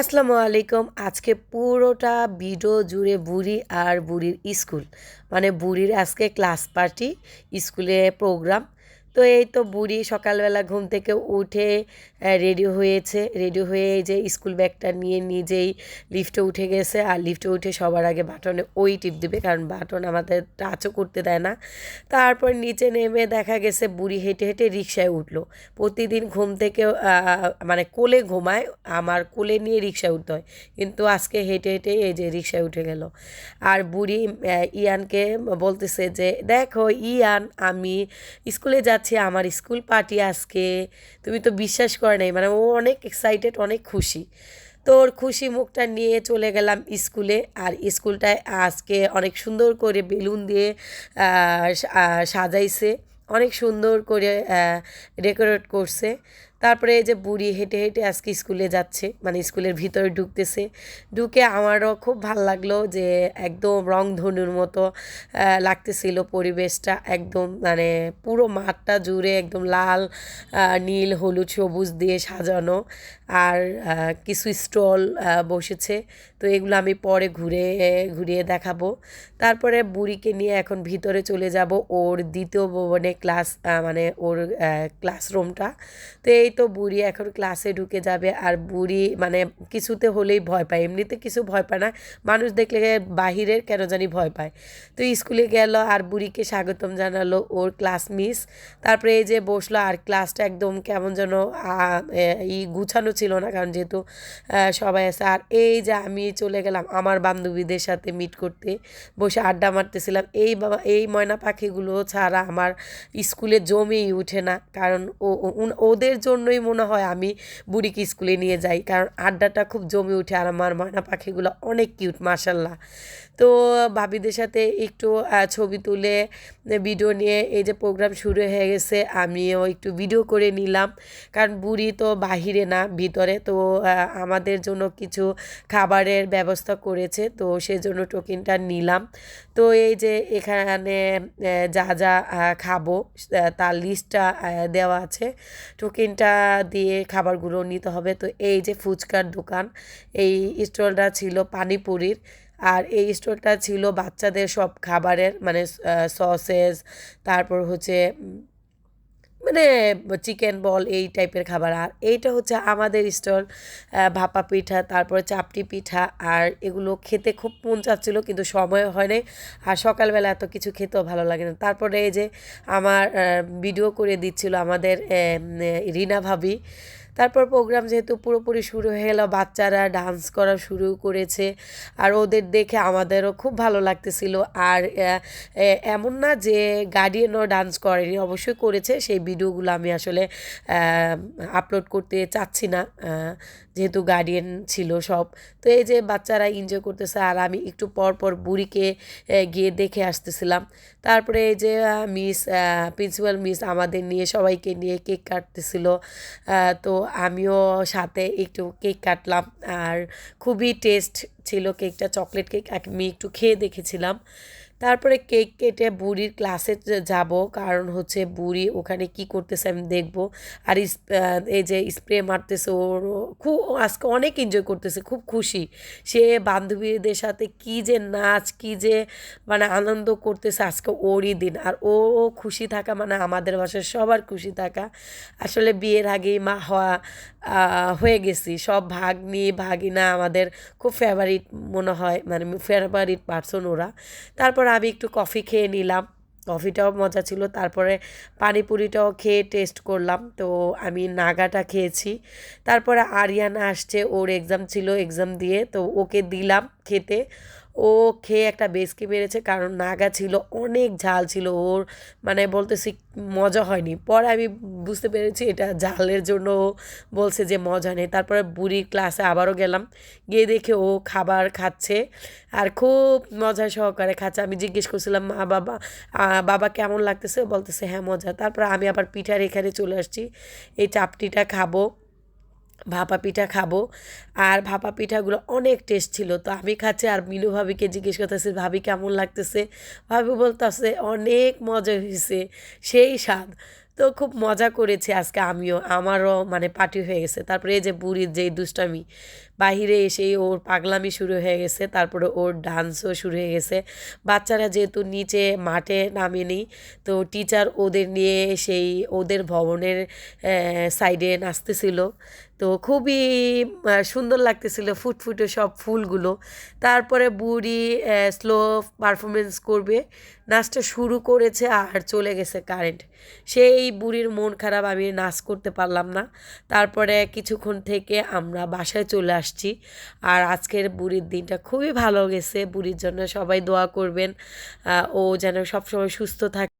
আসসালামু আলাইকুম। আজকে পুরোটা ভিডিও জুড়ে বুড়ি আর বুড়ির স্কুল। মানে বুড়ির আজকে ক্লাস পার্টি, স্কুলে প্রোগ্রাম তো এই তো বুড়ি সকালবেলা ঘুম থেকে উঠে রেডি হয়েছে। রেডি হয়ে এই যে স্কুল ব্যাগটা নিয়ে নিজেই লিফটে উঠে গেছে। আর লিফটে উঠে সবার আগে বাটনে ওই টিপ দেবে, কারণ বাটন আমাদের টাচও করতে দেয় না। তারপর নিচে নেমে দেখা গেছে বুড়ি হেঁটে হেঁটে রিক্সায় উঠল। প্রতিদিন ঘুম থেকে মানে কোলে ঘুমায়, আমার কোলে নিয়ে রিক্সায় উঠতে হয়। কিন্তু আজকে হেঁটে হেঁটে এই যে রিক্সায় উঠে গেল। আর বুড়ি ইয়ানকে বলতেছে যে, দেখো, ইয়ান, আমি স্কুলে যাচ্ছি যাচ্ছে আমার স্কুল পার্টি আজকে। তুমি তো বিশ্বাস করে নাই মানে ও অনেক এক্সাইটেড অনেক খুশি। তো ওর খুশি মুখটা নিয়ে চলে গেলাম স্কুলে, আর স্কুলটায় আজকে অনেক সুন্দর করে বেলুন দিয়ে সাজাইছে। অনেক সুন্দর করে ডেকোরেট করছে। তারপরে এই যে বুড়ি হেঁটে হেঁটে আজকে স্কুলে যাচ্ছে মানে স্কুলের ভিতরে ঢুকতেছে। ঢুকে আমারও খুব ভালো লাগল যে একদম রং ধনুর মতো লাগতেছিল পরিবেশটা। একদম মানে পুরো মাঠটা জুড়ে একদম লাল নীল, হলুদ, সবুজ দিয়ে সাজানো। আর কিছু স্টল বসেছে। তো এগুলো আমি পরে ঘুরে, ঘুরিয়ে দেখাবো। তারপরে বুড়িকে নিয়ে এখন ভিতরে চলে যাব ওর দ্বিতীয় ভবনে ক্লাস মানে ওর ক্লাসরুমটা। তো এই তো বুড়ি এখন ক্লাসে ঢুকে যাবে আর বুড়ি মানে কিছুতে হলেই ভয় পায়। এমনিতে কিছু ভয় পায় না। মানুষ দেখলে বাহিরের কেন জানি ভয় পায়। তো স্কুলে গেল আর বুড়িকে স্বাগতম জানালো ওর ক্লাস মিস। তারপরে এই যে বসল আর ক্লাসটা একদম কেমন যেন ই গুছানো ছিল না, কারণ যেহেতু সবাই আছে। আর এই যে আমি চলে গেলাম আমার বান্ধবীদের সাথে মিট করতে, বসে আড্ডা মারতেছিলাম, এই বাবা, এই ময়না পাখিগুলো ছাড়া আমার স্কুলে জমেই উঠে না। কারণ ও ওদের জন্যই মনে হয় আমি বুড়িকে স্কুলে নিয়ে যাই, কারণ আড্ডাটা খুব জমে উঠে আর আমার ময়না পাখিগুলো অনেক কিউট মাসাল্লাহ তো ভাবিদের সাথে একটু ছবি তুলে ভিডিও নিয়ে এই যে প্রোগ্রাম শুরু হয়ে গেছে, আমিও একটু ভিডিও করে নিলাম। কারণ বুড়ি তো বাহিরে না ভিতরে। তো আমাদের জন্য কিছু খাবারের ব্যবস্থা করেছে। তো, সেজন্য টোকেনটা নিলাম। তো, এই যে এখানে যা যা খাব তার লিস্টটা দেওয়া আছে। টোকেনটা দিয়ে খাবারগুলো নিতে হবে। তো, এই যে ফুচকার দোকান, এই স্টলটা ছিল পানিপুরির। আর এই স্টোরটা ছিল বাচ্চাদের সব খাবারের মানে সসেস, তারপর হচ্ছে মানে চিকেন বল এই টাইপের খাবার। আর এইটা হচ্ছে আমাদের স্টল ভাপা পিঠা, তারপরে চাপটি পিঠা, আর এগুলো খেতে খুব মন চাচ্ছিলো, কিন্তু সময় হয় নাই। আর সকালবেলা এত কিছু খেতেও ভালো লাগে না। তারপরে এই যে আমার ভিডিও করে দিচ্ছিল আমাদের রিনা ভাবি। তারপর প্রোগ্রাম যেহেতু পুরোপুরি শুরু হয়ে গেল, বাচ্চারা ডান্স করা শুরু করেছে আর ওদের দেখে আমাদেরও খুব ভালো লাগতেছিল। আর এমন না যে গার্ডিয়ানও ডান্স করেনি, অবশ্যই করেছে। সেই ভিডিওগুলো আমি আসলে আপলোড করতে চাচ্ছি না। যেহেতু গার্ডিয়ান ছিল সব, তো এই যে বাচ্চারা এনজয় করতেছে, আর আমি একটু পর পর বুড়িকে গিয়ে দেখে আসতেছিলাম। তারপরে এই যে মিস প্রিন্সিপাল মিস আমাদের নিয়ে সবাইকে নিয়ে কেক কাটতেছিল। তো আমিও সাথে একটু কেক কাটলাম, আর খুবই টেস্ট ছিল কেকটা, চকলেট কেক, এক আমি একটু খেয়ে দেখেছিলাম। তারপরে কেক কেটে বুড়ির ক্লাসে যাব, কারণ হচ্ছে বুড়ি ওখানে কি করতেছে আমি দেখব। আর এই যে স্প্রে মারতেছে ওর খুব, আজকে অনেক এনজয় করতেছে, খুব খুশি। সে বান্ধবীদের সাথে কি যে নাচ, কি যে মানে আনন্দ করতেছে আজকে ওরই দিন। আর ও খুশি থাকা মানে আমাদের বাসায় সবার খুশি থাকা। আসলে বিয়ের আগেই মা হওয়া হয়ে গেছি। সব ভাগ্নি, ভাগিনা আমাদের খুব ফেভারিট মনে হয় মানে ফেভারিট পার্সন ওরা। তারপর আমি একটু কফি খেয়ে নিলাম। কফিটাও মজা ছিল। তারপরে পানিপুরিটাও খেয়ে টেস্ট করলাম। তো আমি নাগাটা খেয়েছি। তারপরে আরিয়ানা আসছে। ওর এক্সাম ছিল এক্সাম দিয়ে। তো ওকে দিলাম খেতে। ও খেয়ে একটা বেসকি মেরেছে কারণ নাগা ছিল, অনেক ঝাল ছিল ওর। মানে বলতেছি মজা হয়নি। পরে আমি বুঝতে পেরেছি এটা ঝালের জন্য ও বলছে যে মজা নেই। তারপরে বুড়ির ক্লাসে আবারও গেলাম। গিয়ে দেখে ও খাবার খাচ্ছে আর খুব মজা সহকারে খাচ্ছে। আমি জিজ্ঞেস করছিলাম, মা, বাবা বাবা কেমন লাগতেছে? বলতেছে হ্যাঁ মজা। তারপর আমি আবার পিঠার এখানে চলে আসছি। এই চাপটিটা খাব। ভাপা পিঠা খাব। আর ভাপা পিঠাগুলো অনেক টেস্ট ছিল। তো আমি খাচ্ছি আর মিনু ভাবিকে জিজ্ঞেস করতেছি, ভাবি, কেমন লাগতেছে? ভাবি বলতেছে, অনেক মজা হয়েছে, সেই স্বাদ। তো খুব মজা করেছি আজকে আমিও। আমারও মানে পার্টি হয়ে গেছে। তারপরে এই যে বুড়ির যেই দুষ্টামি, বাহিরে এসেই ওর পাগলামি শুরু হয়ে গেছে। তারপরে ওর ডান্সও শুরু হয়ে গেছে। বাচ্চারা যেহেতু নিচে মাঠে নামেনি তো টিচার ওদের নিয়ে সেই ওদের ভবনের সাইডে নাচতেছিল। তো খুবই সুন্দর লাগতেছিল ফুটফুটে সব ফুলগুলো। তারপরে বুড়ি স্লো পারফরমেন্স করবে। নাচটা শুরু করেছে আর চলে গেছে কারেন্ট সেই বুড়ির মন খারাপ, আমি নাচ করতে পারলাম না। তারপরে কিছুক্ষণ থেকে আমরা বাসায় চলে আসছি। আর আজকের বুড়ির দিনটা খুবই ভালো গেছে। বুড়ির জন্য সবাই দোয়া করবেন। ও যেন সবসময় সুস্থ থাকে।